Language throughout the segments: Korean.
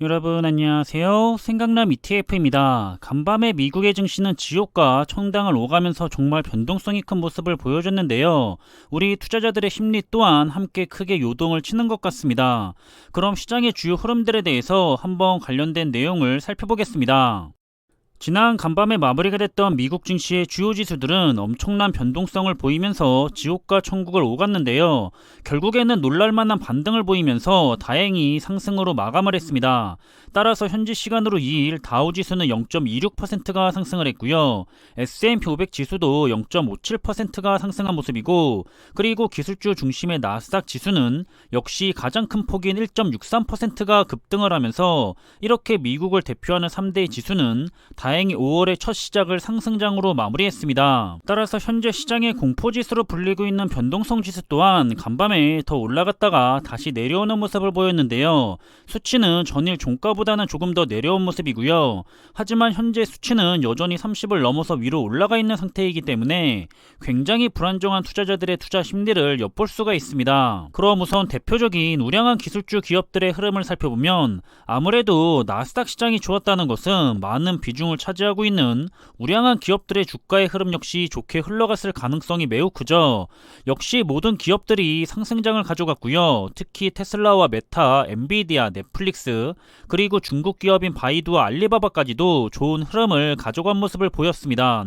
여러분 안녕하세요. 생각남 ETF입니다. 간밤에 미국의 증시는 지옥과 청당을 오가면서 정말 변동성이 큰 모습을 보여줬는데요. 우리 투자자들의 심리 또한 함께 크게 요동을 치는 것 같습니다. 그럼 시장의 주요 흐름들에 대해서 한번 관련된 내용을 살펴보겠습니다. 지난 간밤에 마무리가 됐던 미국 증시의 주요 지수들은 엄청난 변동성을 보이면서 지옥과 천국을 오갔는데요. 결국에는 놀랄만한 반등을 보이면서 다행히 상승으로 마감을 했습니다. 따라서 현지 시간으로 2일 다우 지수는 0.26%가 상승을 했고요. S&P 500 지수도 0.57%가 상승한 모습이고 그리고 기술주 중심의 나스닥 지수는 역시 가장 큰 폭인 1.63%가 급등을 하면서 이렇게 미국을 대표하는 3대 지수는 다행 히 5월의 첫 시작을 상승장으로 마무리했습니다. 따라서 현재 시장의 공포지수로 불리고 있는 변동성 지수 또한 간밤에 더 올라갔다가 다시 내려오는 모습을 보였는데요. 수치는 전일 종가보다는 조금 더 내려온 모습이고요. 하지만 현재 수치는 여전히 30을 넘어서 위로 올라가 있는 상태이기 때문에 굉장히 불안정한 투자자들의 투자 심리를 엿볼 수가 있습니다. 그럼 우선 대표적인 우량한 기술주 기업들의 흐름을 살펴보면 아무래도 나스닥 시장이 좋았다는 것은 많은 비중을 차지하고 있는 우량한 기업들의 주가의 흐름 역시 좋게 흘러갔을 가능성이 매우 크죠. 역시 모든 기업들이 상승장을 가져갔고요. 특히 테슬라와 메타, 엔비디아, 넷플릭스, 그리고 중국 기업인 바이두와 알리바바까지도 좋은 흐름을 가져간 모습을 보였습니다.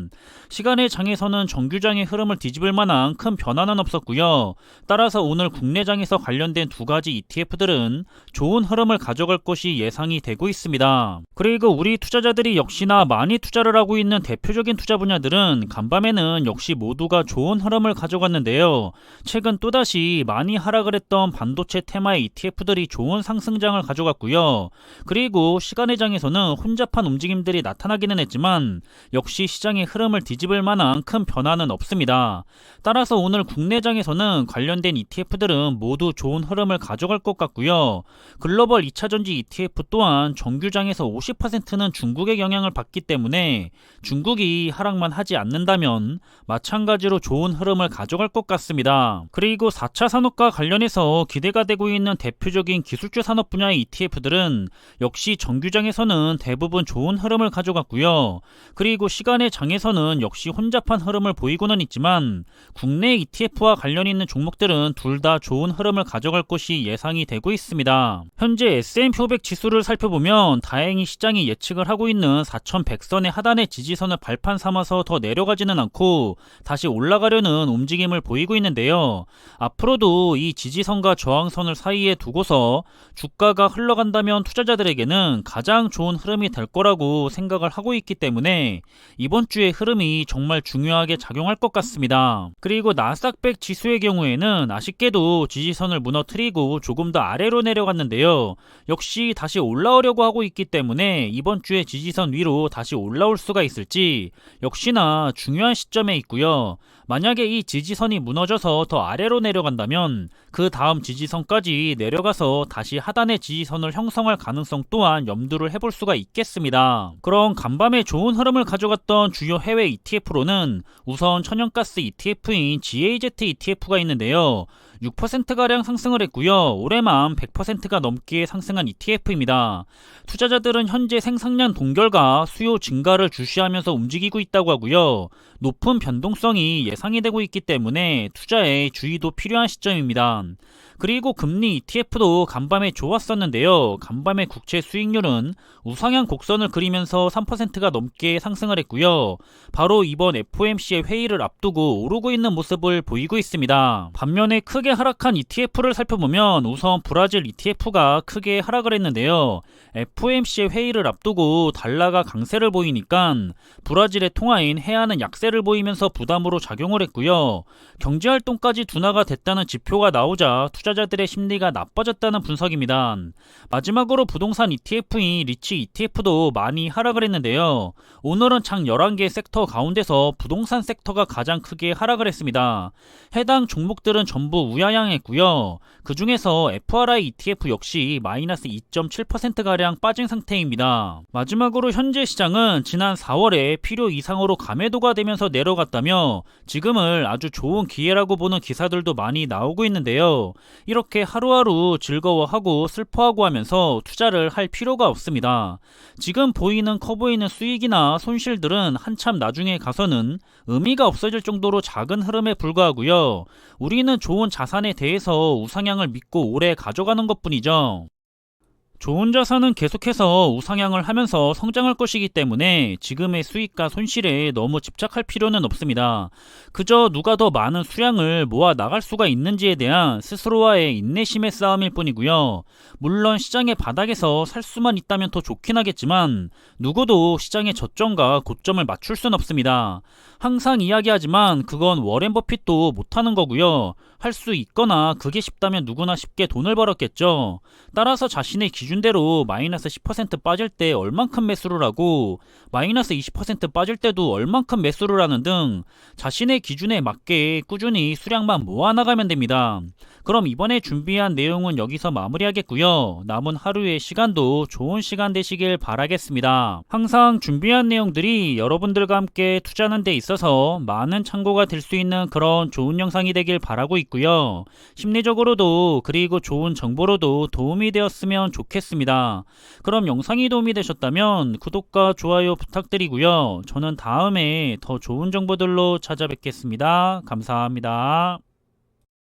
시간의 장에서는 정규장의 흐름을 뒤집을 만한 큰 변화는 없었고요. 따라서 오늘 국내장에서 관련된 두 가지 ETF들은 좋은 흐름을 가져갈 것이 예상이 되고 있습니다. 그리고 우리 투자자들이 역시나 많이 투자를 하고 있는 대표적인 투자 분야들은 간밤에는 역시 모두가 좋은 흐름을 가져갔는데요. 최근 또다시 많이 하락을 했던 반도체 테마의 ETF들이 좋은 상승장을 가져갔고요. 그리고 시간의 장에서는 혼잡한 움직임들이 나타나기는 했지만 역시 시장의 흐름을 뒤집을 만한 큰 변화는 없습니다. 따라서 오늘 국내장에서는 관련된 ETF들은 모두 좋은 흐름을 가져갈 것 같고요. 글로벌 2차전지 ETF 또한 정규장에서 50%는 중국의 영향을 받기 때문에 중국이 하락만 하지 않는다면 마찬가지로 좋은 흐름을 가져갈 것 같습니다. 그리고 4차 산업과 관련해서 기대가 되고 있는 대표적인 기술주 산업 분야의 ETF들은 역시 정규장에서는 대부분 좋은 흐름을 가져갔고요. 그리고 시간의 장에서는 역시 혼잡한 흐름을 보이고는 있지만 국내 ETF와 관련 있는 종목들은 둘 다 좋은 흐름을 가져갈 것이 예상이 되고 있습니다. 현재 S&P 500 지수를 살펴보면 다행히 시장이 예측을 하고 있는 4100선의 하단의 지지선을 발판 삼아서 더 내려가지는 않고 다시 올라가려는 움직임을 보이고 있는데요. 앞으로도 이 지지선과 저항선을 사이에 두고서 주가가 흘러간다면 투자자들에게는 가장 좋은 흐름이 될 거라고 생각을 하고 있기 때문에 이번 주의 흐름이 정말 중요하게 작용할 것 같습니다. 그리고 나스닥백 지수의 경우에는 아쉽게도 지지선을 무너뜨리고 조금 더 아래로 내려갔는데요. 역시 다시 올라오려고 하고 있기 때문에 이번 주에 지지선 위로 다시 올라올 수가 있을지 역시나 중요한 시점에 있고요. 만약에 이 지지선이 무너져서 더 아래로 내려간다면 그 다음 지지선까지 내려가서 다시 하단의 지지선을 형성할 가능성 또한 염두를 해볼 수가 있겠습니다. 그럼 간밤에 좋은 흐름을 가져갔던 주요 해외 ETF로는 우선 천연가스 ETF인 GAZ ETF가 있는데요. 6%가량 상승을 했고요. 올해만 100%가 넘게 상승한 ETF입니다. 투자자들은 현재 생산량 동결과 수요 증가를 주시하면서 움직이고 있다고 하고요. 높은 변동성이 예상이 되고 있기 때문에 투자에 주의도 필요한 시점입니다. 그리고 금리 ETF도 간밤에 좋았었는데요. 간밤의 국채 수익률은 우상향 곡선을 그리면서 3%가 넘게 상승을 했고요. 바로 이번 FOMC의 회의를 앞두고 오르고 있는 모습을 보이고 있습니다. 반면에 크게 하락한 ETF를 살펴보면 우선 브라질 ETF가 크게 하락을 했는데요. FOMC의 회의를 앞두고 달러가 강세를 보이니까 브라질의 통화인 해안은 약세를 보이면서 부담으로 작용을 했고요. 경제활동까지 둔화가 됐다는 지표가 나오자 투자 자들의 심리가 나빠졌다는 분석입니다. 마지막으로 부동산 ETF인 리치 ETF도 많이 하락을 했는데요. 오늘은 장 11개 섹터 가운데서 부동산 섹터가 가장 크게 하락을 했습니다. 해당 종목들은 전부 우하향했고요. 그 중에서 FRI ETF 역시 마이너스 2.7%가량 빠진 상태입니다. 마지막으로 현재 시장은 지난 4월에 필요 이상으로 감해도가 되면서 내려갔다며 지금을 아주 좋은 기회라고 보는 기사들도 많이 나오고 있는데요. 이렇게 하루하루 즐거워하고 슬퍼하고 하면서 투자를 할 필요가 없습니다. 지금 보이는 커 보이는 수익이나 손실들은 한참 나중에 가서는 의미가 없어질 정도로 작은 흐름에 불과하고요. 우리는 좋은 자산에 대해서 우상향을 믿고 오래 가져가는 것 뿐이죠. 좋은 자산은 계속해서 우상향을 하면서 성장할 것이기 때문에 지금의 수익과 손실에 너무 집착할 필요는 없습니다. 그저 누가 더 많은 수량을 모아 나갈 수가 있는지에 대한 스스로와의 인내심의 싸움일 뿐이고요. 물론 시장의 바닥에서 살 수만 있다면 더 좋긴 하겠지만 누구도 시장의 저점과 고점을 맞출 순 없습니다. 항상 이야기하지만 그건 워렌 버핏도 못하는 거고요. 할 수 있거나 그게 쉽다면 누구나 쉽게 돈을 벌었겠죠. 따라서 자신의 기준대로 마이너스 10% 빠질 때 얼만큼 매수를 하고 마이너스 20% 빠질 때도 얼만큼 매수를 하는 등 자신의 기준에 맞게 꾸준히 수량만 모아 나가면 됩니다. 그럼 이번에 준비한 내용은 여기서 마무리하겠고요. 남은 하루의 시간도 좋은 시간 되시길 바라겠습니다. 항상 준비한 내용들이 여러분들과 함께 투자하는 데 있어서 많은 참고가 될 수 있는 그런 좋은 영상이 되길 바라고 있고요. 심리적으로도 그리고 좋은 정보로도 도움이 되었으면 좋겠습니다. 그럼 영상이 도움이 되셨다면 구독과 좋아요 부탁드리고요. 저는 다음에 더 좋은 정보들로 찾아뵙겠습니다. 감사합니다.